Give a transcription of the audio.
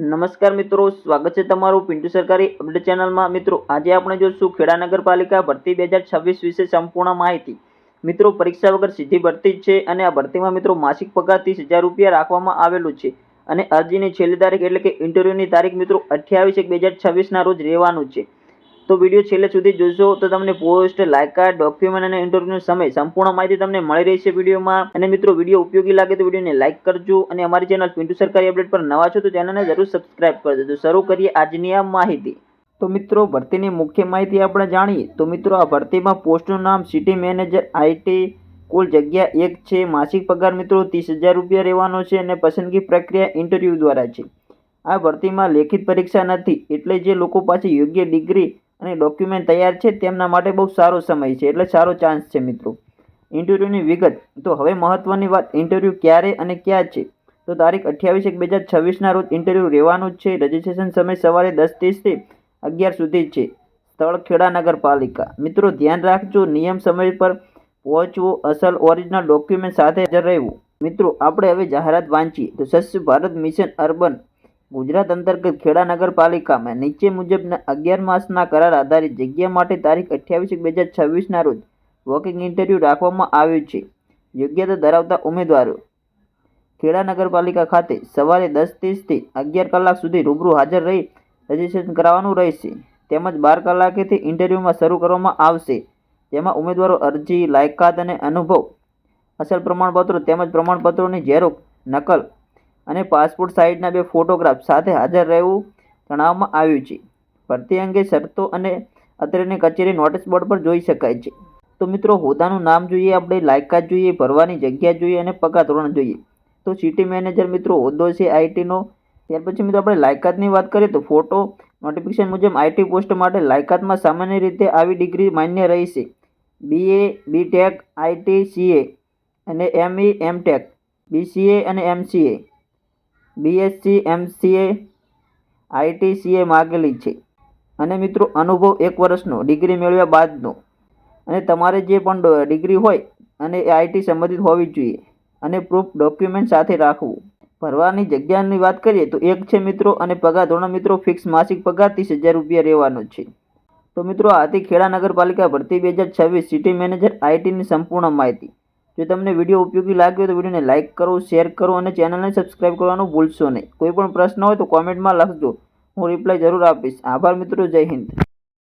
નમસ્કાર મિત્રો, સ્વાગત છે તમારું પિન્ટુ સરકારી અપડેટ ચેનલમાં. મિત્રો, આજે આપણે જોઈશું ખેડા નગરપાલિકા ભરતી બે હજાર છવ્વીસ વિશે સંપૂર્ણ માહિતી. મિત્રો, પરીક્ષા વગર સીધી ભરતી જ છે અને આ ભરતીમાં મિત્રો માસિક પગાર ત્રીસ હજાર રૂપિયા રાખવામાં આવેલું છે. અને અરજીની છેલ્લી તારીખ એટલે કે ઇન્ટરવ્યૂની તારીખ મિત્રો અઠ્યાવીસ એક બે હજાર છવ્વીસના રોજ રહેવાનું છે. તો વીડિયો છેલ્લે સુધી જોશો તો તમને પોસ્ટ લાયકાત ડોક્યુમેન્ટ અને ઇન્ટરવ્યૂનો સમય સંપૂર્ણ માહિતી તમને મળી રહેશે વિડીયોમાં. અને મિત્રો, વીડિયો ઉપયોગી લાગે તો વિડીયોને લાઇક કરજો અને અમારી ચેનલ પિન્ટુ સરકારી અપડેટ પર નવા છો તો ચેનલને જરૂર સબસ્ક્રાઇબ કરી દેજો. શરૂ કરીએ આજની આ માહિતી. તો મિત્રો, ભરતીની મુખ્ય માહિતી આપણે જાણીએ. તો મિત્રો, આ ભરતીમાં પોસ્ટનું નામ સિટી મેનેજર આઈટી કુલ જગ્યા એક છે. માસિક પગાર મિત્રો ત્રીસ હજાર રૂપિયા રહેવાનો છે અને પસંદગી પ્રક્રિયા ઇન્ટરવ્યૂ દ્વારા છે. આ ભરતીમાં લેખિત પરીક્ષા નથી. એટલે જે લોકો પાસે યોગ્ય ડિગ્રી અને ડોક્યુમેન્ટ તૈયાર છે તેમના માટે બહુ સારો સમય છે, એટલે સારો ચાન્સ છે મિત્રો. ઇન્ટરવ્યૂની વિગત, તો હવે મહત્ત્વની વાત ઇન્ટરવ્યૂ ક્યારે અને ક્યાં છે? તો તારીખ અઠ્યાવીસ એક બે હજાર છવ્વીસના રોજ ઇન્ટરવ્યૂ રહેવાનું જ છે રજિસ્ટ્રેશન સમય સવારે દસ ત્રીસથી અગિયાર સુધી છે. સ્થળ ખેડા નગરપાલિકા. મિત્રો, ધ્યાન રાખજો, નિયમ સમય પર પહોંચવું, અસલ ઓરિજિનલ ડોક્યુમેન્ટ સાથે હાજર રહેવું. મિત્રો, આપણે હવે જાહેરાત વાંચીએ. તો સ્વચ્છ ભારત મિશન અર્બન ગુજરાત અંતર્ગત ખેડા નગરપાલિકામાં નીચે મુજબના અગિયાર માસના કરાર આધારિત જગ્યા માટે તારીખ અઠ્યાવીસ બે હજાર છવ્વીસના રોજ વોકિંગ ઇન્ટરવ્યૂ રાખવામાં આવ્યું છે. યોગ્યતા ધરાવતા ઉમેદવારો ખેડા નગરપાલિકા ખાતે સવારે દસ ત્રીસથી અગિયાર કલાક સુધી રૂબરૂ હાજર રહી રજીસ્ટ્રેશન કરાવવાનું રહેશે. તેમજ બાર કલાકેથી ઇન્ટરવ્યૂમાં શરૂ કરવામાં આવશે. જેમાં ઉમેદવારો અરજી, લાયકાત અને અનુભવ, અસલ પ્રમાણપત્રો તેમજ પ્રમાણપત્રોની ઝેરોક્ષ, નકલ અને પાસપોર્ટ સાઇઝના બે ફોટોગ્રાફ સાથે હાજર રહેવું જણાવવામાં આવ્યું છે. ભરતી અંગે શરતો અને અત્રેની કચેરી નોટિસ બોર્ડ પર જોઈ શકાય છે. તો મિત્રો, હોદ્દાનું નામ જોઈએ, આપણે લાયકાત જોઈએ, ભરવાની જગ્યા જોઈએ અને પગાર ધોરણ જોઈએ. તો સિટી મેનેજર મિત્રો, હોદ્દો છે આઈટીનો. ત્યાર પછી મિત્રો, આપણે લાયકાતની વાત કરીએ તો ફોટો નોટિફિકેશન મુજબ આઈટી પોસ્ટ માટે લાયકાતમાં સામાન્ય રીતે આવી ડિગ્રી માન્ય રહેશે. બીએ, બીટેક આઈટી સીએ અને એમઈ, એમટેક. બીસીએ અને MCA. BSc MCA IT CA માગેલી છે. અને મિત્રો, અનુભવ એક વર્ષનો, ડિગ્રી મેળવ્યા બાદનો. અને તમારે જે પણ ડિગ્રી હોય, અને એ આઈટી સંબંધિત હોવી જોઈએ. અને પ્રૂફ ડોક્યુમેન્ટ સાથે રાખવું. ભરવાની જગ્યાની વાત કરીએ, તો એક છે મિત્રો, અને પગાર, ધોરણ મિત્રો ફિક્સ માસિક પગાર ત્રીસ હજાર રૂપિયા રહેવાનો છે. તો મિત્રો, આથી ખેડા નગરપાલિકા ભરતી બે હજાર છવ્વીસ સિટી મેનેજર આઈટીની સંપૂર્ણ માહિતી. જો તમને વીડિયો ઉપયોગી લાગ્યો તો વિડીયોને લાઇક કરો, શેર કરો અને ચેનલને સબસ્ક્રાઇબ કરવાનું ભૂલશો નહીં. કોઈ પણ પ્રશ્ન હોય તો કોમેન્ટમાં લખજો. હું રિપ્લાય જરૂર આપીશ. આભાર મિત્રો, જય હિન્દ.